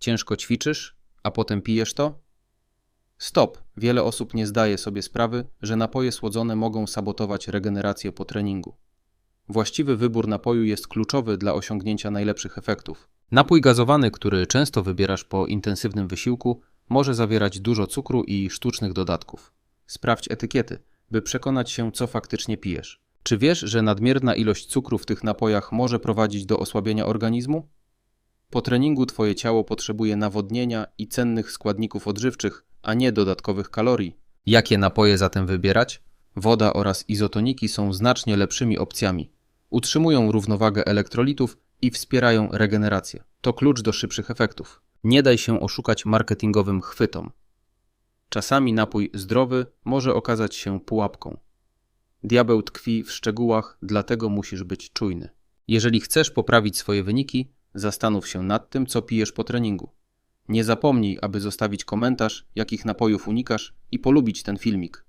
Ciężko ćwiczysz, a potem pijesz to? Stop! Wiele osób nie zdaje sobie sprawy, że napoje słodzone mogą sabotować regenerację po treningu. Właściwy wybór napoju jest kluczowy dla osiągnięcia najlepszych efektów. Napój gazowany, który często wybierasz po intensywnym wysiłku, może zawierać dużo cukru i sztucznych dodatków. Sprawdź etykiety, by przekonać się, co faktycznie pijesz. Czy wiesz, że nadmierna ilość cukru w tych napojach może prowadzić do osłabienia organizmu? Po treningu Twoje ciało potrzebuje nawodnienia i cennych składników odżywczych, a nie dodatkowych kalorii. Jakie napoje zatem wybierać? Woda oraz izotoniki są znacznie lepszymi opcjami. Utrzymują równowagę elektrolitów i wspierają regenerację. To klucz do szybszych efektów. Nie daj się oszukać marketingowym chwytom. Czasami napój zdrowy może okazać się pułapką. Diabeł tkwi w szczegółach, dlatego musisz być czujny. Jeżeli chcesz poprawić swoje wyniki, zastanów się nad tym, co pijesz po treningu. Nie zapomnij, aby zostawić komentarz, jakich napojów unikasz i polubić ten filmik.